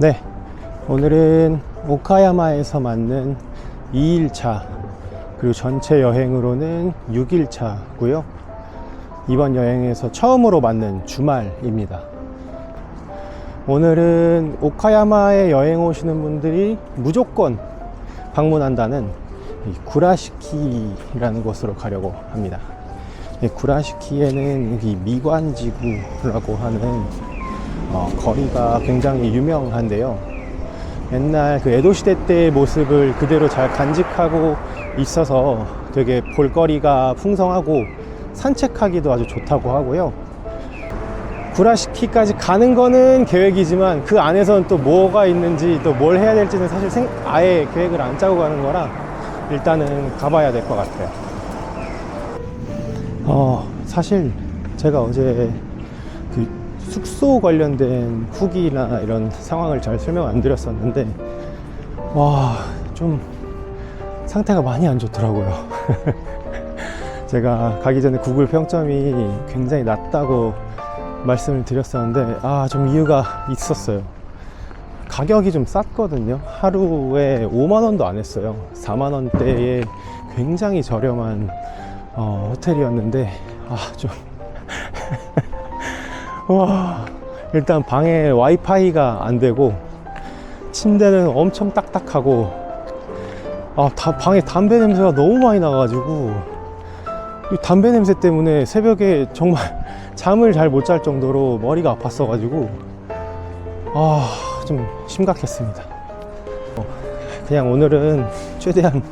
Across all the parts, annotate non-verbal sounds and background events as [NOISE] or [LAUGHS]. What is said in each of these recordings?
네, 오늘은 오카야마에서 맞는 2일차 그리고 전체 여행으로는 6일차고요. 이번 여행에서 처음으로 맞는 주말입니다. 오늘은 오카야마에 여행 오시는 분들이 무조건 방문한다는 이 구라시키라는 곳으로 가려고 합니다. 이 구라시키에는 여기 미관지구라고 하는 어, 거리가 굉장히 유명한데요. 옛날 그 에도 시대 때의 모습을 그대로 잘 간직하고 있어서 되게 볼거리가 풍성하고 산책하기도 아주 좋다고 하고요. 구라시키까지 가는 거는 계획이지만 그 안에서는 또 뭐가 있는지 또 뭘 해야 될지는 사실 생, 아예 계획을 안 짜고 가는 거라 일단은 가봐야 될 것 같아요. 어, 사실 제가 어제 그 숙소 관련된 후기나 이런 상황을 잘 설명 안 드렸었는데, 와, 좀 상태가 많이 안 좋더라고요. [LAUGHS] 제가 가기 전에 구글 평점이 굉장히 낮다고 말씀을 드렸었는데, 아, 좀 이유가 있었어요. 가격이 좀 쌌거든요. 하루에 5만원도 안 했어요. 4만원대에 굉장히 저렴한 어, 호텔이었는데, 아, 좀. [LAUGHS] 와, 일단 방에 와이파이가 안 되고, 침대는 엄청 딱딱하고, 아, 다, 방에 담배 냄새가 너무 많이 나가지고, 이 담배 냄새 때문에 새벽에 정말 [LAUGHS] 잠을 잘 못 잘 정도로 머리가 아팠어가지고, 아, 좀 심각했습니다. 어, 그냥 오늘은 최대한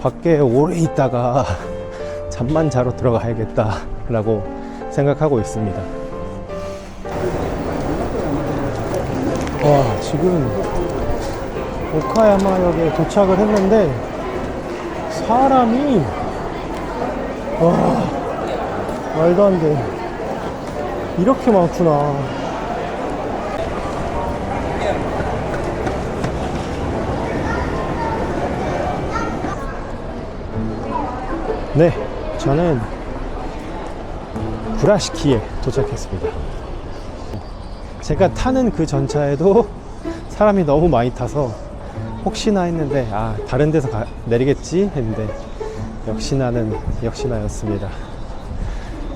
밖에 오래 있다가 [LAUGHS] 잠만 자러 들어가야겠다라고 생각하고 있습니다. 와, 지금 오카야마역에 도착을 했는데 사람이 와 말도 안 돼. 이렇게 많구나. 네, 저는 구라시키에 도착했습니다. 제가 타는 그 전차에도 [LAUGHS] 사람이 너무 많이 타서 혹시나 했는데 아 다른 데서 가- 내리겠지 했는데 역시나는 역시나였습니다.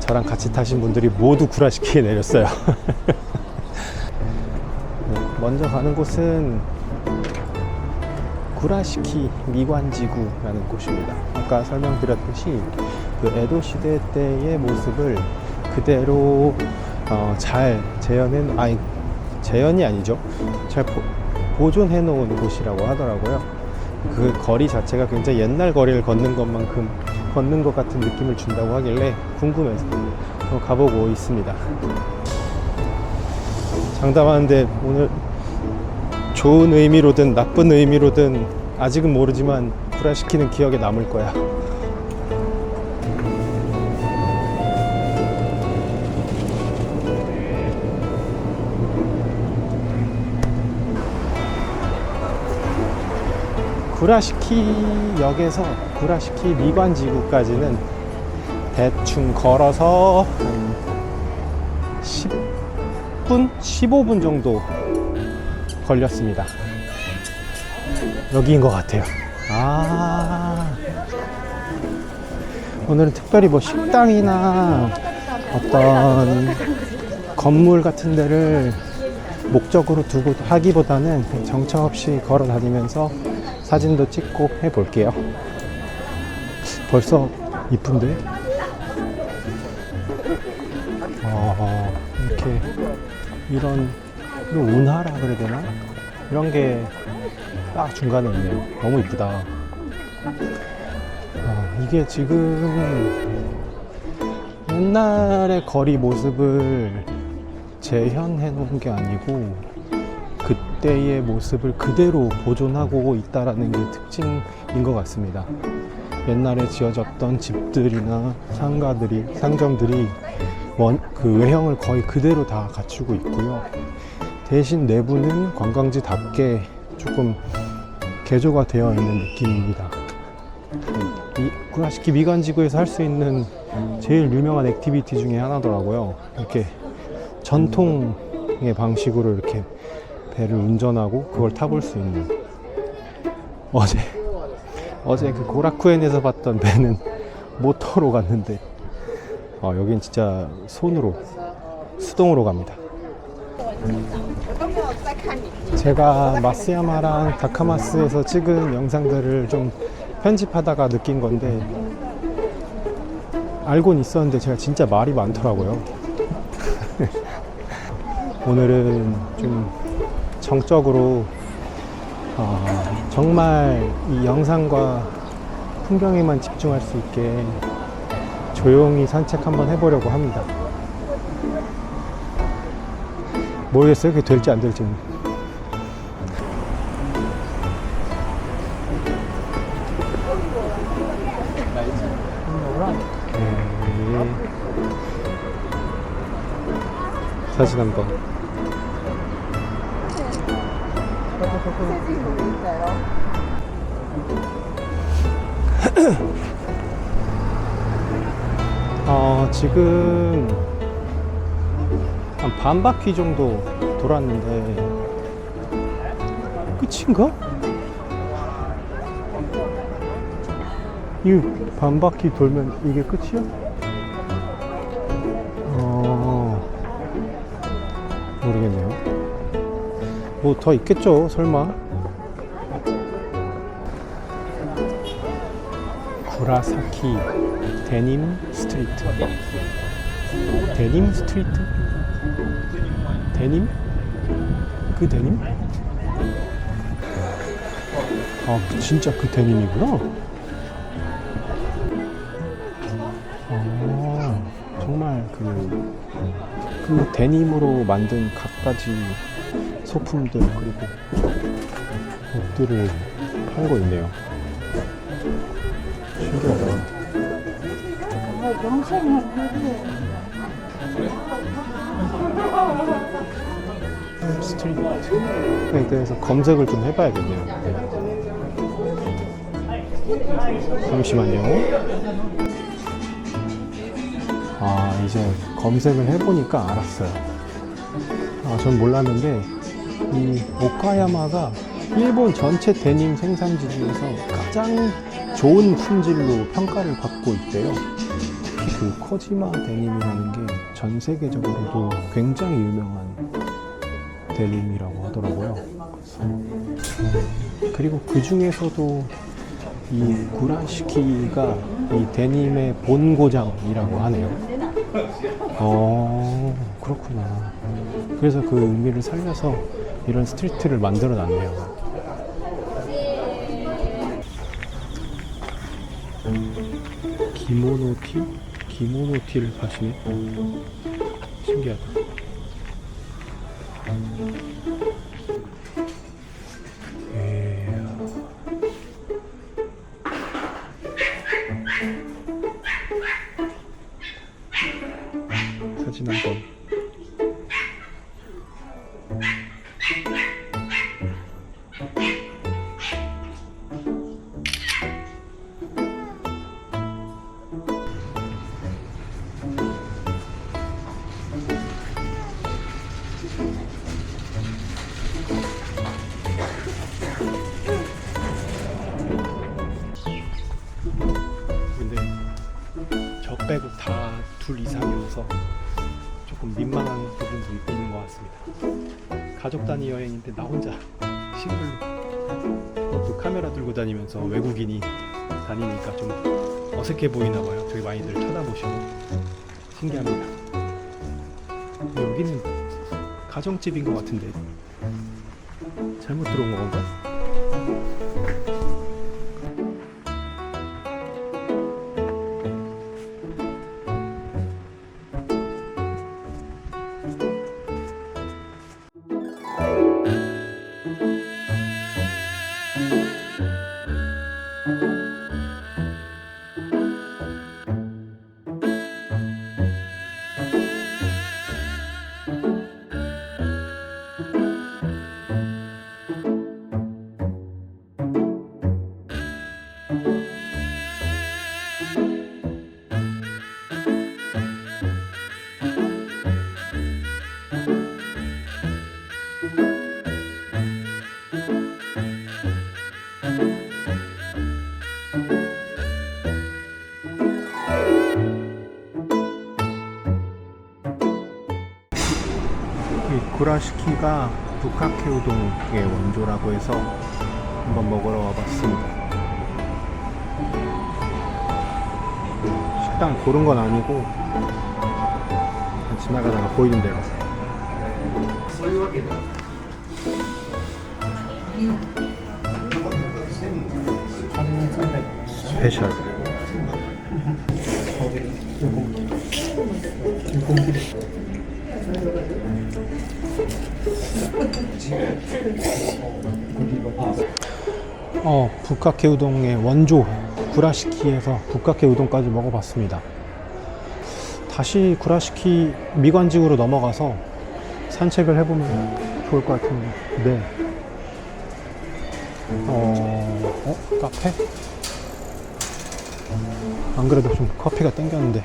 저랑 같이 타신 분들이 모두 구라시키에 내렸어요. 네, [LAUGHS] 먼저 가는 곳은 구라시키 미관지구라는 곳입니다. 아까 설명드렸듯이 그 에도 시대 때의 모습을 그대로 어, 잘 재현해 아니 재현이 아니죠. 잘 보, 보존해 놓은 곳이라고 하더라고요. 그 거리 자체가 굉장히 옛날 거리를 걷는 것만큼 걷는 것 같은 느낌을 준다고 하길래 궁금해서 어, 가보고 있습니다. 장담하는데 오늘 좋은 의미로든 나쁜 의미로든 아직은 모르지만 불화시키는 기억에 남을 거야. 구라시키 역에서 구라시키 미관지구까지는 대충 걸어서 한 10분? 15분 정도 걸렸습니다. 여기인 것 같아요. 아. 오늘은 특별히 뭐 식당이나 어떤 건물 같은 데를 목적으로 두고 하기보다는 정처 없이 걸어 다니면서 사진도 찍고 해 볼게요. 벌써 이쁜데? 어, 이렇게 이런 운하라 그래야 되나? 이런 게 딱 중간에 있네요. 너무 이쁘다. 어, 이게 지금 옛날의 거리 모습을 재현해 놓은 게 아니고 그때의 모습을 그대로 보존하고 있다라는 게 특징인 것 같습니다. 옛날에 지어졌던 집들이나 상가들이 상점들이 원, 그 외형을 거의 그대로 다 갖추고 있고요. 대신 내부는 관광지답게 조금 개조가 되어 있는 느낌입니다. 이 구라시키 미관지구에서 할 수 있는 제일 유명한 액티비티 중에 하나더라고요. 이렇게 전통의 방식으로 이렇게 배를 운전하고 그걸 타볼 수 있는 어제 어제 그 고라쿠엔에서 봤던 배는 [LAUGHS] 모터로 갔는데 어, 여긴 진짜 손으로 수동으로 갑니다. 제가 마스야마랑 다카마스에서 찍은 영상들을 좀 편집하다가 느낀 건데 알고는 있었는데 제가 진짜 말이 많더라고요. [LAUGHS] 오늘은 좀 정적으로 어, 정말 이 영상과 풍경에만 집중할 수 있게 조용히 산책 한번 해보려고 합니다. 모르겠어요. 그게 될지 안 될지는. 네. 사진 한 번. 어, 지금 한 반 바퀴 정도 돌았는데 끝인가? 이반 바퀴 돌면 이게 끝이야? 어, 모르겠네요. 뭐 더 있겠죠, 설마. 구라사키 데님 스트리트. 데님 스트리트? 데님? 그 데님? 아, 그 진짜 그 데님이구나. 아, 정말 그, 그 데님으로 만든 갖가지 소품들 그리고 옷들을 팔고 있네요. 신기하다. 스트리트에 대해서 검색을 좀 해봐야겠네요. 잠시만요. 아, 이제 검색을 해보니까 알았어요. 아, 전 몰랐는데, 이 오카야마가 일본 전체 데님 생산지 중에서 가장 좋은 품질로 평가를 받고 있대요. 특히 그 코지마 데님이라는 게 전 세계적으로도 굉장히 유명한 데님이라고 하더라고요. 음, 그리고 그 중에서도 이 구라시키가 이 데님의 본고장이라고 하네요. 어, 그렇구나. 그래서 그 의미를 살려서 이런 스트리트를 만들어 놨네요. 기모노티? 기모노티를 파시네? 신기하다. 여행인데 나 혼자 싱글로 또 카메라 들고 다니면서 외국인이 다니니까 좀 어색해 보이나 봐요. 되게 많이들 쳐다보시고 신기합니다. 여기는 가정집인 것 같은데 잘못 들어온 건가? 구라시키가 북카케 우동의 원조라고 해서 한번 먹으러 와봤습니다. 식당 고른 건 아니고 지나가다가 보이는 대로. 스페셜. 어, 북카케 우동의 원조 구라시키에서 북카케 우동까지 먹어봤습니다. 다시 구라시키 미관직으로 넘어가서 산책을 해보면 좋을 것 같은데. 네. 어, 어, 카페? 안 그래도 좀 커피가 땡겼는데.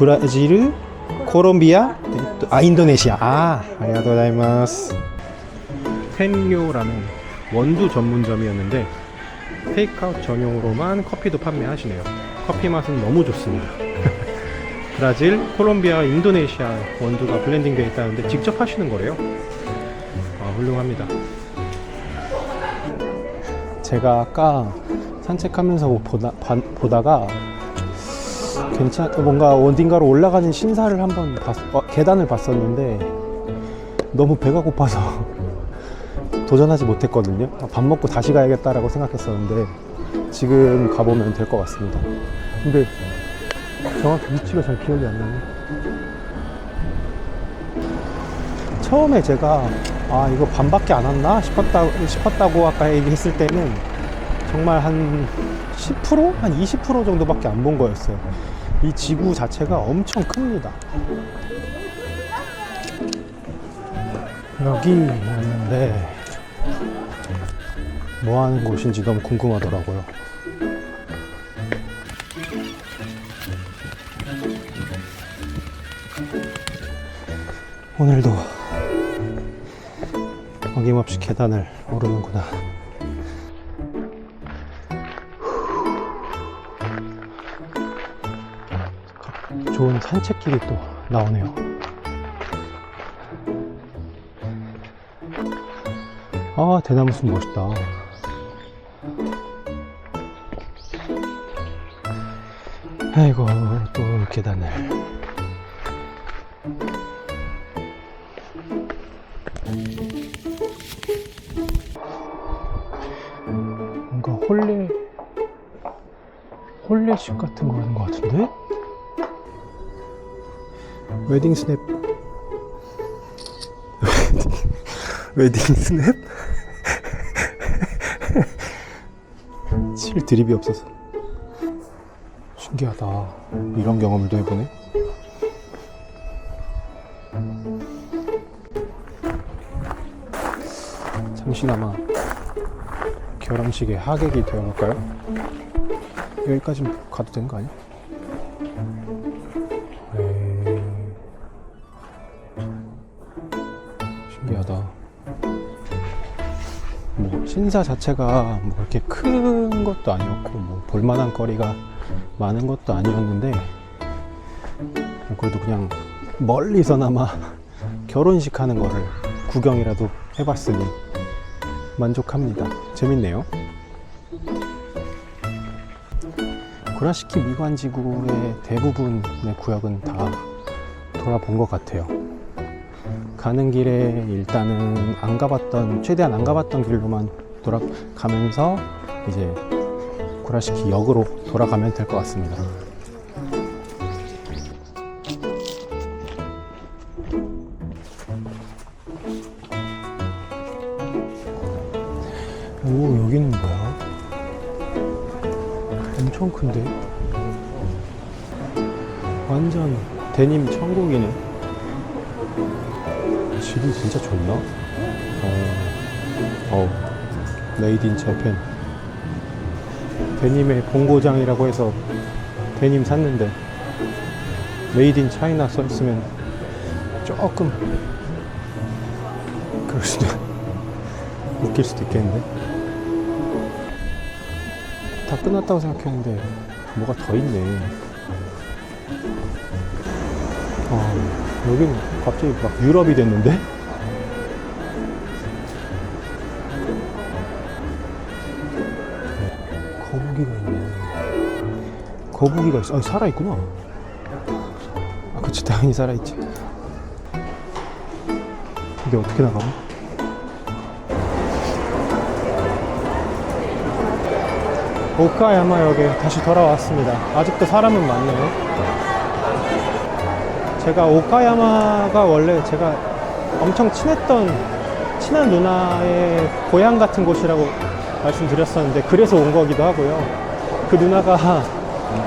브라질, 코롬비아, 아 인도네시아. 아, 아리가토 다이마스. 텐요라는 원두 전문점이었는데 테이크아웃 전용으로만 커피도 판매하시네요. 커피 맛은 너무 좋습니다. [LAUGHS] 브라질, 콜롬비아, 인도네시아 원두가 블렌딩되어 있다는데 직접 하시는 거래요. 아, 훌륭합니다. 제가 아까 산책하면서 보다, 보다가 괜찮 뭔가 어딘가로 올라가는 신사를 한번 봤, 어, 계단을 봤었는데 너무 배가 고파서 [LAUGHS] 도전하지 못했거든요. 아, 밥 먹고 다시 가야겠다라고 생각했었는데 지금 가보면 될 것 같습니다. 근데 정확히 위치가 잘 기억이 안 나네. 처음에 제가 아 이거 반밖에 안 왔나 싶었다 싶었다고 아까 얘기했을 때는 정말 한 10%? 한 20% 정도밖에 안 본 거였어요. 이 지구 자체가 엄청 큽니다. 여기 왔는데 뭐 하는 곳인지 너무 궁금하더라고요. 오늘도 어김없이 계단을 오르는구나. 좋은 산책길이 또 나오네요. 아, 대나무 숲 멋있다. 아이고, 또 계단을. 뭔가 홀레, 홀레식 같은 거 하는 것 같은데? 웨딩 스냅 [LAUGHS] 웨딩 스냅? [LAUGHS] 칠 드립이 없어서 신기하다 이런 경험도 해보네 잠시나마 결혼식의 하객이 되어볼까요? 여기까지 가도 되는 거 아니야? 신사 자체가 뭐 이렇게 큰 것도 아니었고 뭐 볼만한 거리가 많은 것도 아니었는데 뭐 그래도 그냥 멀리서나마 [LAUGHS] 결혼식 하는 거를 구경이라도 해봤으니 만족합니다. 재밌네요. 구라시키 미관지구의 대부분의 구역은 다 돌아본 것 같아요. 가는 길에 일단은 안 가봤던, 최대한 안 가봤던 길로만 돌아가면서 이제 구라시키 역으로 돌아가면 될 것 같습니다. 오, 여기는 뭐야? 엄청 큰데? 완전 데님 천국이네. 질이 진짜 좋나? 어, 어, 메이드 인 재팬. 데님의 본고장이라고 해서 데님 샀는데 메이드 인 차이나 써 있으면 조금 그럴 수도 [LAUGHS] 웃길 수도 있겠는데 다 끝났다고 생각했는데 뭐가 더 있네 아 여긴 갑자기 막 유럽이 됐는데 거북이가 있네 거북이가 있어 아니 살아있구나 아 그치 당연히 살아있지 이게 어떻게 나가나? 오카야마역에 다시 돌아왔습니다. 아직도 사람은 많네요. 제가 오카야마가 원래 제가 엄청 친했던 친한 누나의 고향 같은 곳이라고 말씀드렸었는데 그래서 온 거기도 하고요. 그 누나가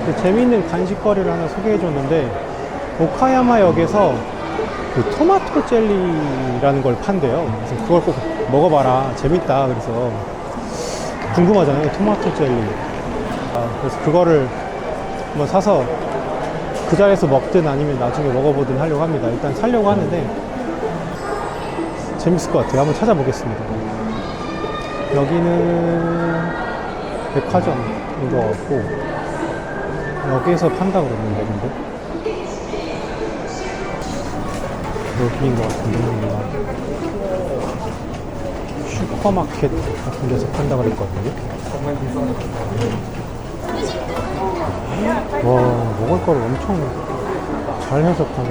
그 재미있는 간식거리를 하나 소개해 줬는데 오카야마역에서 그 토마토 젤리라는 걸 판대요. 그래서 그걸 꼭 먹어봐라. 재밌다. 그래서 궁금하잖아요. 토마토 젤리. 아, 그래서 그거를 뭐 사서 그 자리에서 먹든 아니면 나중에 먹어보든 하려고 합니다. 일단 사려고 하는데 재밌을 것 같아요. 한번 찾아보겠습니다. 여기는 백화점인 것 같고 여기에서 판다고 그러는데 근데 여기인 것 같은데 슈퍼마켓 같은 데서 판다 그랬거든요. 와, 먹을 거를 엄청 잘 해서 파네.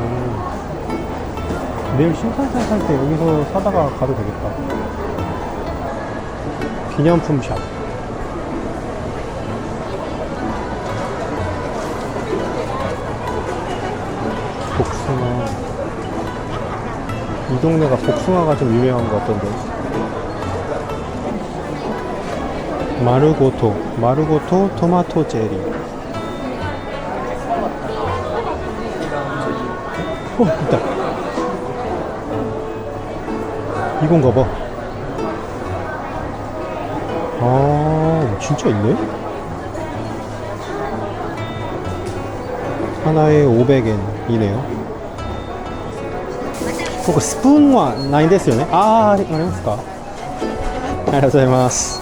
내일 신칸센 살때 여기서 사다가 가도 되겠다. 기념품 샵. 복숭아. 이 동네가 복숭아가 좀 유명한 것 같던데. 마르고토, 마르고토 토마토 제리. 어, 있다. 이건가 봐. 아, 진짜 있네? 하나에 500엔이네요. ここスプーンはないんですよね。ああ、ありありますか。ありがとうございます。 그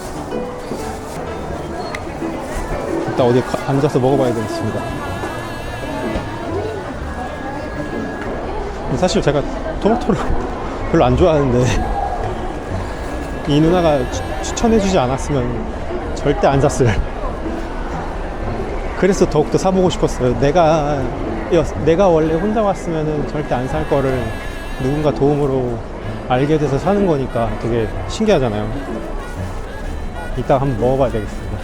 일단 어디 가- 앉아서 먹어봐야 되겠습니다. 사실 제가 토마토를 [LAUGHS] 별로 안 좋아하는데 이 누나가 추- 추천해주지 않았으면 절대 안 샀을. 그래서 더욱더 사보고 싶었어요. 내가 여- 내가 원래 혼자 왔으면 절대 안 살 거를 누군가 도움으로 알게 돼서 사는 거니까 되게 신기하잖아요. 이따 한번 먹어봐야 되겠습니다.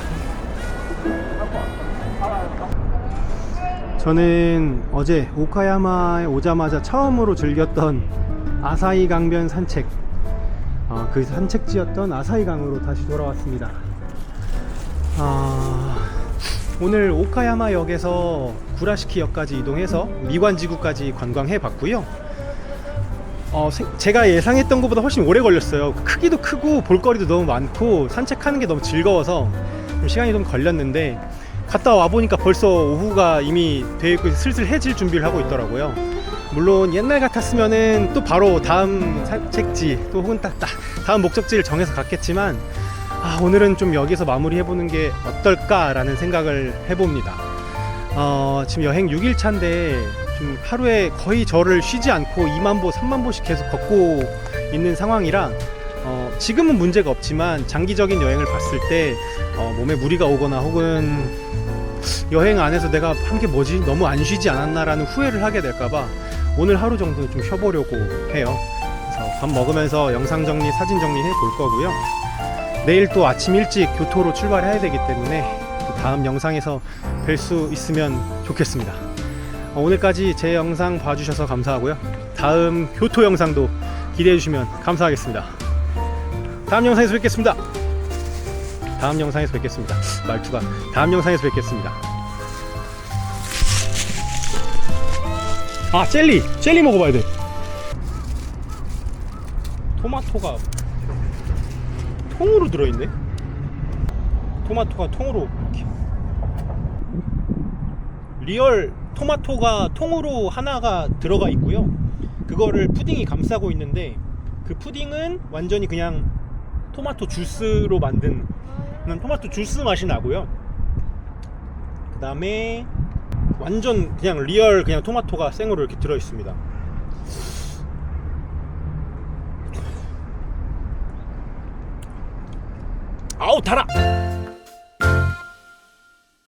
저는 어제 오카야마에 오자마자 처음으로 즐겼던 아사히 강변 산책. 어, 그 산책지였던 아사히 강으로 다시 돌아왔습니다. 아, 오늘 오카야마 역에서 구라시키 역까지 이동해서 미관지구까지 관광해 봤고요. 어, 세- 제가 예상했던 것보다 훨씬 오래 걸렸어요. 크기도 크고 볼거리도 너무 많고 산책하는 게 너무 즐거워서 좀 시간이 좀 걸렸는데 갔다 와 보니까 벌써 오후가 이미 돼 있고 슬슬 해질 준비를 하고 있더라고요. 물론 옛날 같았으면은 또 바로 다음 산책지 또 혹은 딱, 딱 다음 목적지를 정해서 갔겠지만 아, 오늘은 좀 여기서 마무리해 보는 게 어떨까라는 생각을 해봅니다. 어, 지금 여행 6일 차인데 좀 하루에 거의 저를 쉬지 않고 2만 보, 3만 보씩 계속 걷고 있는 상황이라 어, 지금은 문제가 없지만 장기적인 여행을 봤을 때 어, 몸에 무리가 오거나 혹은 여행 안에서 내가 한 게 뭐지 너무 안 쉬지 않았나라는 후회를 하게 될까봐 오늘 하루 정도는 좀 쉬어보려고 해요. 그래서 밥 먹으면서 영상 정리, 사진 정리 해 볼 거고요. 내일 또 아침 일찍 교토로 출발해야 되기 때문에 또 다음 영상에서 뵐 수 있으면 좋겠습니다. 어, 오늘까지 제 영상 봐주셔서 감사하고요. 다음 교토 영상도 기대해 주시면 감사하겠습니다. 다음 영상에서 뵙겠습니다. 다음 영상에서 뵙겠습니다. 말투가 다음 영상에서 뵙겠습니다. 아 젤리 젤리 먹어봐야 돼. 토마토가 통으로 들어있네. 토마토가 통으로. 리얼 토마토가 통으로 하나가 들어가 있고요. 그거를 푸딩이 감싸고 있는데 그 푸딩은 완전히 그냥 토마토 주스로 만든 그냥 토마토 주스 맛이 나고요. 그 다음에 완전 그냥 리얼 그냥 토마토가 생으로 이렇게 들어 있습니다. 아우 달아.